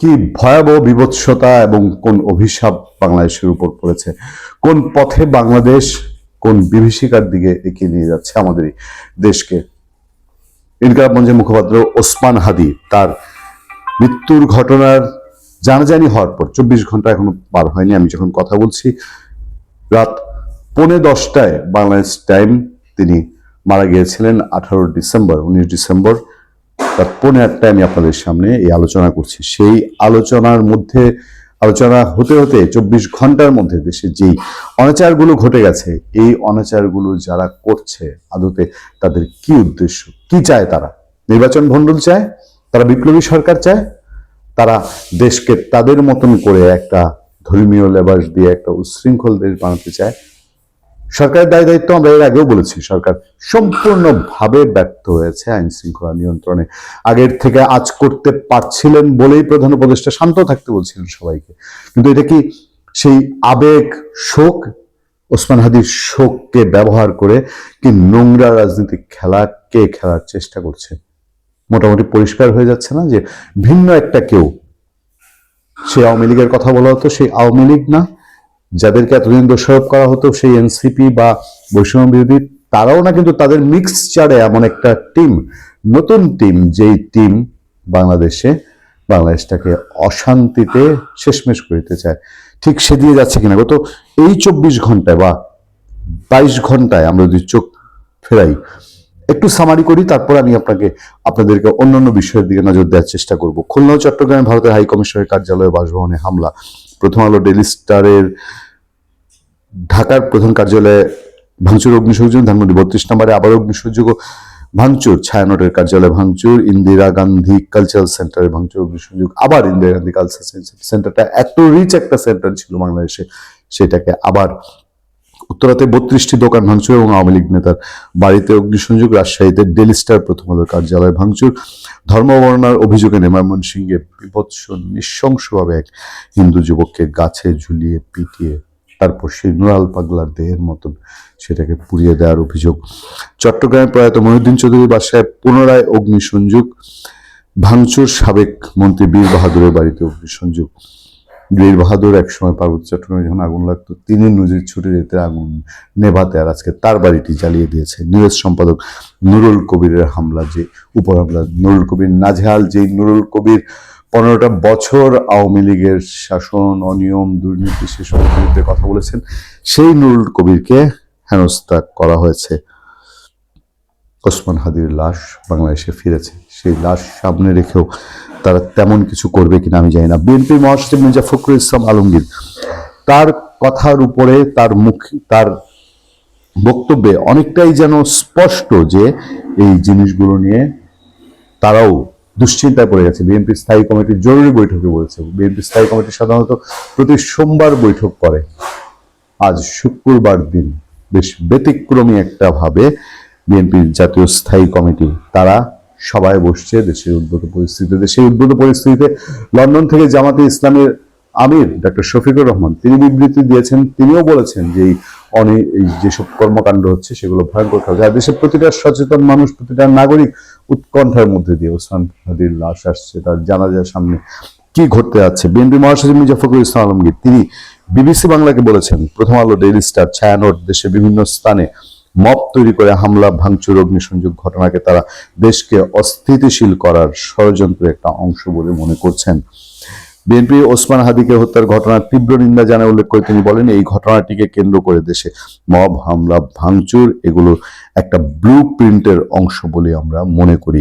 কি ভয়াবহ বিভৎসতা এবং কোন অভিশাপ বাংলাদেশের উপর পড়েছে? কোন পথে বাংলাদেশ কোন বিভীষিকার দিকে এগিয়ে নিয়ে যাচ্ছে আমাদের দেশকে? ইনকালাব মঞ্চের মুখপাত্র ওসমান হাদি, তার মৃত্যুর ঘটনার জানাজানি হওয়ার পর চব্বিশ ঘণ্টা এখনও পার হয়নি। আমি যখন কথা বলছি, রাত পৌনে দশটায় বাংলাদেশ টাইম তিনি মারা গিয়েছিলেন, আঠারো ডিসেম্বর, উনিশ ডিসেম্বর। রাত পৌনে একটা আমি আপনাদের সামনে এই আলোচনা করছি। সেই আলোচনার মধ্যে, আলোচনা হতে হতে চব্বিশ ঘণ্টার মধ্যে দেশে যেই অনাচারগুলো ঘটে গেছে, এই অনাচারগুলো যারা করছে আদতে তাদের কি উদ্দেশ্য? কি চায় তারা? নির্বাচন ভণ্ডুল চায়? তারা বিপ্লবী সরকার চায়? তারা দেশকে তাদের মতন করে একটা ধর্মীয় লেবাস দিয়ে একটা উচ্ছৃঙ্খল দেশ বানাতে চায়? সরকারের দায় দায়িত্ব আমরা এর আগেও বলেছি, সরকার সম্পূর্ণভাবে ব্যর্থ হয়েছে আইন শৃঙ্খলা নিয়ন্ত্রণে। আগের থেকে আজ করতে পারছিলেন বলেই প্রধান উপদেষ্টা শান্ত থাকতে বলছিলেন সবাইকে। কিন্তু এটা কি সেই আবেগ শোক? ওসমান হাদির শোককে ব্যবহার করে কি নোংরা রাজনীতিক খেলা কে খেলার চেষ্টা করছে? মোটামুটি পরিষ্কার হয়ে যাচ্ছে না যে ভিন্ন একটা কেউ, সে আওয়ামী লীগের কথা বলা হতো সেই আওয়ামী লীগ না যাদেরকে এতদিন দোষারোপ করা হতো, সেই এনসিপি বা বৈষম্য বিরোধী, তারাও না কিন্তু তাদের মিক্সচারে এমন একটা টিম নতুন টিম যেই টিম বাংলাদেশে, বাংলাদেশটাকে অশান্তিতে শেষমেশ করিতে চায়। ঠিক সে দিয়ে যাচ্ছে কিনা? গত এই চব্বিশ ঘন্টায় বা বাইশ ঘন্টায় আমরা যদি চোখ ফেরাই, একটু সামারি করি, তারপর আমি আপনাকে, আপনাদেরকে অন্যান্য বিষয়ের দিকে নজর দেওয়ার চেষ্টা করব। খুলনা চট্টগ্রামে ভারতের হাই কমিশনের কার্যালয়ে বাসভবনে হামলা। প্রথম আলো ডেলি স্টারের ঢাকার প্রধান কার্যালয়ে ভাঙচুর, অগ্নিসংযোগ, ধানমন্ডি বত্রিশ নম্বরে আবার অগ্নিসংযোগ ভাঙচুর, ছায়ানটের কার্যালয়ে ভাঙচুর, ইন্দিরা গান্ধী কালচারাল সেন্টারে ভাঙচুর, অগ্নিসংযোগ, আবার ইন্দিরা গান্ধী কালচারাল সেন্টারটা এত রিচ একটা সেন্টার ছিল বাংলাদেশে, সেটাকে আবার উত্তরাতে বত্রিশটি দোকান ভাঙচুর এবং আওয়ামী লীগ নেতার বাড়িতে অগ্নিসংযোগ, রাজশাহীতে ডেলি স্টার প্রথম আলোর কার্যালয়ে ভাঙচুর ধর্মবর্ণার অভিযোগে ময়মনসিংহে বিভৎস নৃশংসভাবে এক হিন্দু যুবককে গাছে ঝুলিয়ে পিটিয়ে তারপর সেই নুরাল পাগলার দেহের মতন সেটাকে পুড়িয়ে দেওয়ার অভিযোগ। চট্টগ্রামে প্রয়াত মহিউদ্দিন চৌধুরীর বাসায় পুনরায় অগ্নিসংযোগ, ভাঙচুর সাবেক মন্ত্রী বীর বাহাদুরের বাড়িতে অগ্নিসংযোগ বীর বাহাদুর একসময় পার্বত্য চট্টগ্রামে যখন আগুন লাগতো, তিনি নজির ছুটে যেতে আগুন নেভাতে আর আজকে তার বাড়িটি জ্বালিয়ে দিয়েছে। নিউজ সম্পাদক নুরুল কবিরের হামলা, যে উপর হামলা, নুরুল কবির নাজহাল যে নুরুল কবির পনেরোটা বছর আওয়ামী লীগের শাসন, অনিয়ম, দুর্নীতি, সেসবের বিরুদ্ধে কথা বলেছেন, সেই নুরুল কবিরকে হেনস্থা করা হয়েছে। ওসমান হাদির লাশ বাংলাদেশে ফিরেছে। সেই লাশ সামনে রেখেও তারা তেমন কিছু করবে কিনা আমি জানি না। বিএনপির মহাসচিব মির্জা ফখরুল ইসলাম আলমগীর তার কথার উপরে তার মুখ, তার বক্তব্যে অনেকটাই যেন স্পষ্ট যে এই জিনিসগুলো নিয়ে তারাও দুশ্চিন্তায় পড়ে গেছে। বিএনপি স্থায়ী কমিটির জরুরি বৈঠকে বলেছে। বিএনপি স্থায়ী কমিটি সাধারণত প্রতি সোমবার বৈঠক করে। আজ শুক্রবার দিন বেশ ব্যতিক্রমী একটা ভাবে বিএনপির জাতীয় স্থায়ী কমিটি তারা সবাই বসছে দেশের উদ্ভূত পরিস্থিতিতে। দেশের উদ্ভূত পরিস্থিতিতে লন্ডন থেকে জামাতে ইসলামের আমির ডক্টর শফিকুর রহমান, তিনি বিবৃতি দিয়েছেন, তিনিও বলেছেন যে অনেক এই যেসব কর্মকাণ্ড হচ্ছে সেগুলো ভয়ঙ্কর আর দেশের প্রতিটা সচেতন মানুষ, প্রতিটা নাগরিক উৎকণ্ঠার মধ্যে দিয়ে ওসমান হাদির লাশ আসছে, তার জানাজার সামনে কি ঘটতে যাচ্ছে। বিএনপি মহাসচিব মির্জা ফখরুল ইসলাম আলমগীর, তিনি বিবিসি বাংলাকে বলেছেন, প্রথম আলো, ডেইলি স্টার, ছায়ানোট, দেশের বিভিন্ন স্থানে মব তৈরি করে হামলা, ভাঙচুর, অগ্নিসংযোগ ঘটনাকে তারা দেশকে অস্থিতিশীল করার ষড়যন্ত্রের একটা অংশ বলে মনে করছেন। বিএনপি ওসমান হাদিকে হত্যার ঘটনার তীব্র নিন্দা জানায় উল্লেখ করে তিনি বলেন, এই ঘটনাটিকে কেন্দ্র করে দেশে মব, হামলা, ভাঙচুর, এগুলো একটা ব্লু প্রিন্টের অংশ বলে আমরা মনে করি।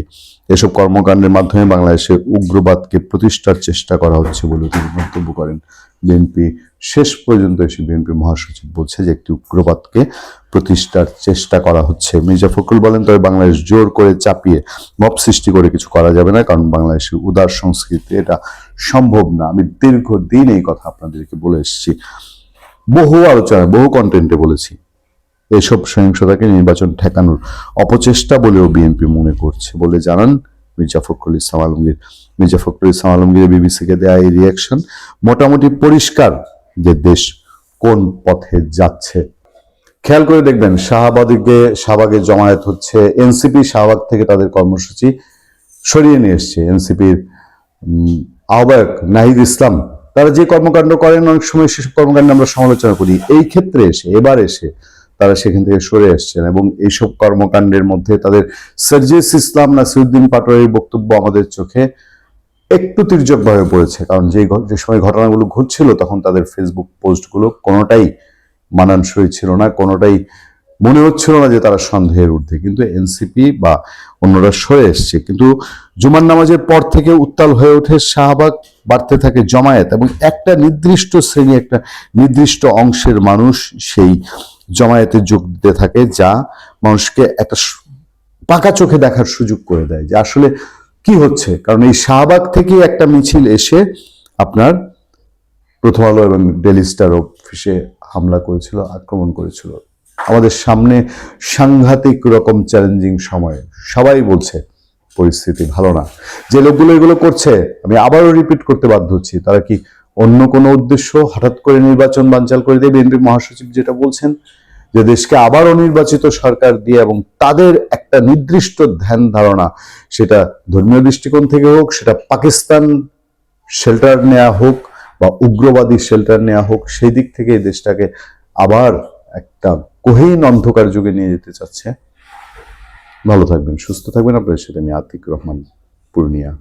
এসব কর্মকাণ্ডের মাধ্যমে বাংলাদেশে উগ্রবাদকে প্রতিষ্ঠার চেষ্টা করা হচ্ছে বলে তিনি মন্তব্য করেন। বিএনপি শেষ পর্যন্ত এসে বিএনপি মহাসচিব বলছে যে একটি উগ্রবাদকে প্রতিষ্ঠার চেষ্টা করা হচ্ছে। মির্জা ফখরুল বলেন, তবে বাংলাদেশ জোর করে চাপিয়ে মব সৃষ্টি করে কিছু করা যাবে না, কারণ বাংলাদেশের উদার সংস্কৃতি এটা সম্ভব না। আমি দীর্ঘদিন এই কথা আপনাদেরকে বলে এসেছি। বহু আলোচনায় বহু কন্টেন্টে বলেছি। এসব সহিংসতাকে নির্বাচন ঠেকানোর অপচেষ্টা বলেও বিএনপি মনে করছে বলে জানান মির্জা ফখরুল ইসলাম আলমগীর। মির্জা ফখরুল ইসলাম আলমগীর বিবিসিকে দেয়া এই রিয়াকশন মোটামুটি পরিষ্কার যে দেশ কোন পথে যাচ্ছে। খেয়াল করে দেখবেন শাহবাগে শাহবাগে জমায়েত হচ্ছে, এনসিপি শাহবাগ থেকে তাদের কর্মসূচি সরিয়ে নিয়ে এসছে। এনসিপির আহ্বায়ক নাহিদ ইসলাম, তারা যে কর্মকাণ্ড করেন, অনেক সময় সেসব কর্মকাণ্ড আমরা সমালোচনা করি। এই ক্ষেত্রে এসে, এবার এসে তারা সেখান থেকে সরে এসছেন এবং এইসব কর্মকাণ্ডের মধ্যে তাদের সার্জিস ইসলাম নাসিরুদ্দিন পাটোয়ারির বক্তব্য আমাদের চোখে একটু তির্যকভাবে পড়েছে। কারণ যে যে সময় ঘটনাগুলো ঘটছিল তখন তাদের ফেসবুক পোস্টগুলো কোনোটাই মানানসই ছিল না, কোনোটাই মনে হচ্ছিল না যে তারা সন্দেহের ঊর্ধ্বে। কিন্তু এনসিপি বা অন্যরা সরে এসছে। কিন্তু জুমার নামাজের পর থেকে উত্তাল হয়ে ওঠে শাহবাগ, বাড়তে থাকে জমায়েত এবং একটা নির্দিষ্ট শ্রেণি একটা নির্দিষ্ট অংশের মানুষ সেই জমায়েতে যোগ দিতে থাকে, যা মানুষকে একটা পাকা চোখে দেখার সুযোগ করে দেয় যে আসলে কি হচ্ছে। কারণ এই শাহবাগ থেকে একটা মিছিল এসে আপনার প্রথম আলো এবং ডেলি স্টার অফিসে হামলা করেছিল, আক্রমণ করেছিল। আমাদের সামনে সাংঘাতিক রকম চ্যালেঞ্জিং সময়। সবাই বলছে, পরিস্থিতি ভালো না। যে লোকগুলো এগুলো করছে, আমি আবারও রিপিট করতে বাধ্য হচ্ছি, তারা কি অন্য কোনো উদ্দেশ্য হঠাৎ করে নির্বাচন বানচাল করে দিয়ে বিএনপি মহাসচিব যেটা বলছেন যে দেশকে আবার অনির্বাচিত সরকার দিয়ে এবং তাদের একটা নির্দিষ্ট ধ্যান ধারণা, সেটা ধর্মীয় দৃষ্টিকোণ থেকে হোক, সেটা পাকিস্তান শেল্টার নেওয়া হোক বা উগ্রবাদী শেল্টার নেওয়া হোক, সেই দিক থেকে এই দেশটাকে আবার একটা গহীন অন্ধকার যুগে নিয়ে যেতে চাচ্ছে। ভালো থাকবেন, সুস্থ থাকবেন। আপনার সাথে আমি আতিক রহমান, পূর্ণিয়া।